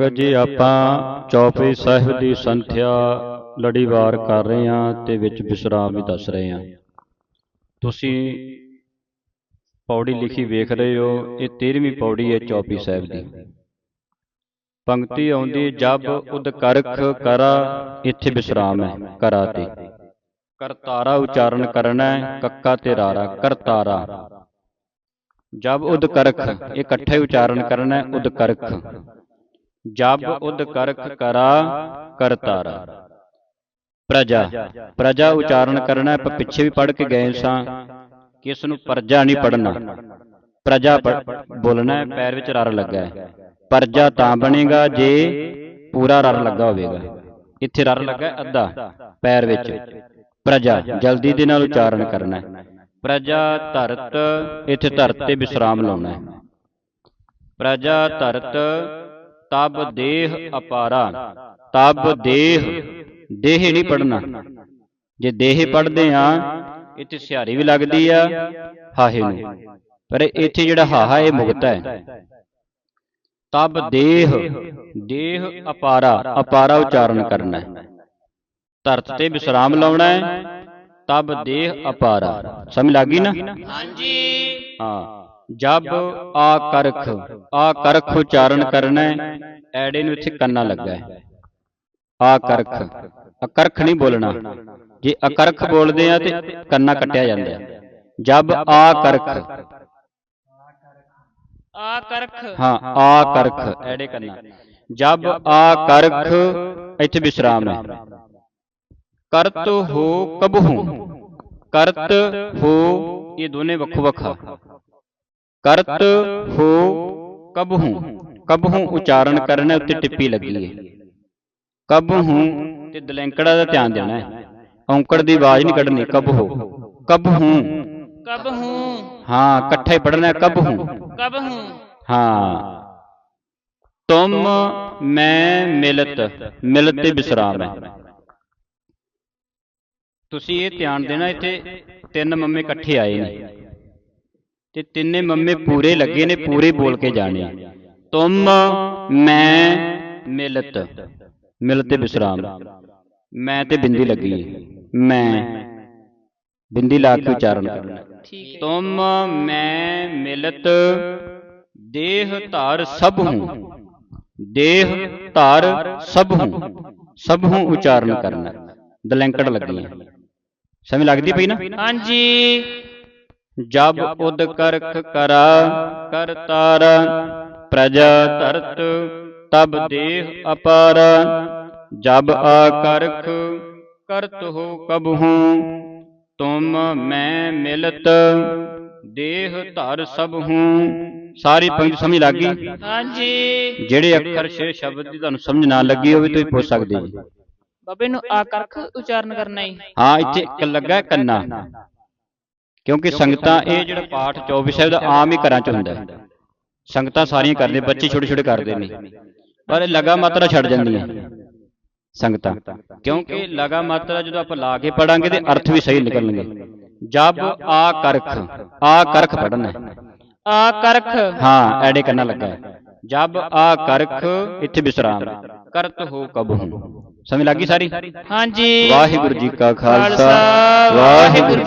ਸੰਗਤ ਜੀ, ਆਪਾਂ ਚੌਪਈ ਸਾਹਿਬ ਦੀ ਸੰਥਿਆ ਲੜੀਵਾਰ ਕਰ ਰਹੇ ਹਾਂ ਤੇ ਵਿੱਚ ਵਿਸਰਾਮ ਵੀ ਦੱਸ ਰਹੇ ਹਾਂ। ਤੁਸੀਂ ਪੌੜੀ ਲਿਖੀ ਵੇਖ ਰਹੇ ਹੋ, ਇਹ 13ਵੀਂ ਪੌੜੀ ਹੈ ਚੌਪਈ ਸਾਹਿਬ ਦੀ। ਪੰਕਤੀ ਆਉਂਦੀ, ਜਬ ਉਦਕਰਖ ਕਰਾ, ਇੱਥੇ ਵਿਸਰਾਮ ਹੈ, ਕਰਾ ਤੇ। ਕਰਤਾਰਾ ਉਚਾਰਨ ਕਰਨਾ ਹੈ, ਕੱਕਾ ਤੇ ਰਾਰਾ ਕਰਤਾਰਾ ਜਬ ਉਦਕਰਖ ਇਹ ਇਕੱਠੇ ਉਚਾਰਨ ਕਰਨਾ ਹੈ, ਉਦ ਜਬ ਉਦ ਕਰਖ ਕਰਾ ਕਰਤਾਰਾ। ਪ੍ਰਜਾ। ਪ੍ਰਜਾ। ਉਚਾਰਨ ਕਰਨਾ ਹੈ, ਆਪਾਂ ਪਿੱਛੇ ਵੀ ਪੜ੍ਹ ਕੇ ਗਏ ਸਾਂ। ਕਿ ਇਸ ਨੂੰ ਪ੍ਰਜਾ ਨਹੀਂ ਪੜਨਾ ਪ੍ਰਜਾ ਬੋਲਣਾ ਹੈ ਪੈਰ ਵਿੱਚ ਰਰ ਲੱਗਾ ਹੈ। ਪ੍ਰਜਾ ਤਾਂ ਬਣੇਗਾ ਜੇ ਪੂਰਾ ਰਰ ਲੱਗਾ ਹੋਵੇਗਾ। ਇੱਥੇ ਰਰ ਲੱਗਾ ਅੱਧਾ ਪੈਰ ਵਿੱਚ। ਪ੍ਰਜਾ ਜਲਦੀ ਦੇ ਨਾਲ ਉਚਾਰਨ ਕਰਨਾ ਹੈ। ਪ੍ਰਜਾ ਧਰਤ ਇੱਥੇ ਧਰਤ ਤੇ ਵਿਸਰਾਮ ਲਾਉਣਾ ਹੈ। ਪ੍ਰਜਾ ਧਰਤ ਤਬ ਦੇਹ ਅਪਾਰਾ। ਤਬ ਦੇਹ ਦੇਹ ਨਹੀਂ ਪੜਨਾ ਜੇ ਦੇਹ ਪੜਦੇ ਆ ਇੱਥੇ ਸਿਹਾਰੀ ਵੀ ਲੱਗਦੀ ਆ ਹਾਹੇ ਨੂੰ। ਪਰ ਇੱਥੇ ਜਿਹੜਾ ਹਾਹਾ ਇਹ ਮੁਕਤ ਹੈ। ਤਬ ਦੇਹ ਦੇਹ ਅਪਾਰਾ ਅਪਾਰਾ ਉਚਾਰਨ ਕਰਨਾ ਹੈ। ਧਰਤ ਤੇ ਵਿਸਰਾਮ ਲਾਉਣਾ ਹੈ। ਤਬ ਦੇਹ ਅਪਾਰਾ। ਸਮਝ ਲੱਗੀ ਨਾ? ਹਾਂਜੀ। ਹਾਂ। ਜਬ ਆ ਕਰਖ ਆ ਕਰਖ ਉਚਾਰਨ ਕਰਨਾ ਹੈ ਐੜੇ ਨੂੰ ਇੱਥੇ ਕੰਨਾ ਲੱਗਾ ਹੈ ਆ ਕਰਖ ਅਕਰਖ ਨਹੀਂ ਬੋਲਣਾ ਜੇ ਅਕਰਖ ਬੋਲਦੇ ਆ ਤੇ ਕੰਨਾ ਕੱਟਿਆ ਜਾਂਦਾ ਹੈ ਜਬ ਆ ਕਰਖ ਆ ਕਰਖ ਹਾਂ ਆ ਕਰਖ ਐੜੇ ਕੰਨਾ ਜਬ ਆ ਕਰਖ ਇੱਥੇ ਵਿਸਰਾਮ ਹੈ ਕਰਤ ਹੋ ਕਬਹੂ ਕਰਤ ਹੋ ਇਹ ਦੋਨੇ ਵੱਖੋ ਵੱਖਾ ਕਰਤ ਹੋ ਕਬਹੂ। ਕਬਹੂ ਉਚਾਰਨ ਕਰਨਾ ਉੱਤੇ ਟਿੱਪੀ ਲੱਗੀ ਹੈ। ਕਬਹੂ ਤੇ ਦਲੈਂਕੜਾ ਦਾ ਧਿਆਨ ਦੇਣਾ ਹੈ। ਔਂਕੜ ਦੀ ਆਵਾਜ਼ ਨਹੀਂ ਕੱਢਣੀ ਕਬਹੂ। ਕਬਹੂ। ਕਬ ਹੂੰ ਹਾਂ ਇਕੱਠੇ ਪੜਨਾ ਕਬਹੂ। ਕਬ ਹੂੰ। ਹਾਂ ਤੁਮ ਮੈਂ ਮਿਲਤ ਮਿਲਤ ਤੇ ਵਿਸਰਾਮ ਹੈ। ਤੁਸੀਂ ਇਹ ਧਿਆਨ ਦੇਣਾ ਇੱਥੇ ਤਿੰਨ ਮੰਮੇ ਇਕੱਠੇ ਆਏ ਨੇ। ਤੇ ਤਿੰਨੇ ਮੰਮੇ ਪੂਰੇ ਲੱਗੇ ਨੇ ਪੂਰੇ ਬੋਲ ਕੇ ਜਾਣੇ। ਤੁਮ ਮੈਂ ਮਿਲਤ। ਮਿਲਤ ਤੇ ਵਿਸਰਾਮ ਮੈਂ ਤੇ ਬਿੰਦੀ ਲੱਗੀ। ਹੈ ਮੈਂ ਬਿੰਦੀ ਲਾ ਕੇ ਉਚਾਰਨ ਕਰਨਾ ਤੁਮ ਮੈਂ ਮਿਲਤ ਦੇਹ ਧਾਰ ਸਭ ਹੂੰ। ਦੇਹ ਧਾਰ ਸਭ ਹੂੰ। ਸਭ ਹੂੰ ਉਚਾਰਨ ਕਰਨਾ। ਦਲੈਂਕੜ ਲੱਗੀ ਸਮਝ ਲੱਗਦੀ ਪਈ ਨਾ? ਹਾਂਜੀ। ਜਬ ਉਦ ਕਰਖ ਕਰਾ ਕਰਤਾਰ ਪ੍ਰਜਾ ਧਰਤ ਤਬ ਦੇਹ ਅਪਾਰ। ਜਬ ਆ ਕਰਖ ਕਰਤ ਹੋ ਕਬਹੂ ਤੁਮ ਮੈਂ ਮਿਲਤ ਦੇਹ ਧਰ ਸਭ ਹੂੰ ਸਾਰੀ ਪੰਕਤੀ ਸਮਝ ਲੱਗ ਗਈ? ਹਾਂਜੀ। ਜਿਹੜੇ ਅੱਖਰ ਛੇ ਸ਼ਬਦ ਦੀ ਤੁਹਾਨੂੰ ਸਮਝ ਨਾ ਲੱਗੀ ਹੋਵੇ ਤੁਸੀਂ ਪੁੱਛ ਸਕਦੇ ਜੀ ਬਾਬੇ ਨੂੰ ਆ ਕਰਖ ਉਚਾਰਨ ਕਰਨਾ ਹੀ। ਹਾਂ ਇੱਥੇ ਇੱਕ ਲੱਗਾ ਹੈ ਕੰਨਾ। ਕਿਉਂਕਿ ਸੰਗਤਾਂ ਇਹ ਜਿਹੜਾ ਪਾਠ 24 ਸਾਹਿਬ ਦਾ ਆਮ ਹੀ ਘਰਾਂ 'ਚ ਹੁੰਦਾ ਹੈ। ਸੰਗਤਾਂ ਸਾਰੀਆਂ ਕਰਦੇ ਬੱਚੇ ਛੋਟੇ ਛੋਟੇ ਕਰਦੇ ਨੇ। ਪਰ ਲਗਾ ਮਾਤਰਾ ਛੱਡ ਜਾਂਦੀਆਂ ਸੰਗਤਾਂ। ਕਿਉਂਕਿ ਲਗਾ ਮਾਤਰਾ ਜਦੋਂ ਆਪਾਂ ਲਾ ਕੇ ਪੜਾਂਗੇ ਤੇ ਅਰਥ ਵੀ ਸਹੀ ਨਿਕਲਣਗੇ। ਜਬ ਆ ਕਰਖ ਆ ਕਰਖ ਪੜਨਾ ਹੈ। ਆ ਕਰਖ। ਹਾਂ ਐੜੇ ਕੰਨਾ ਲੱਗਾ ਹੈ। ਜਬ ਆ ਕਰਖ ਇੱਥੇ ਵਿਸਰਾਮ। ਕਰਤ ਹੋ ਕਬਹੂ। ਸਮਝ ਲੱਗੀ ਸਾਰੀ? ਹਾਂਜੀ। ਵਾਹਿਗੁਰੂ ਜੀ ਕਾ ਖਾਲਸਾ, ਵਾਹਿਗੁਰੂ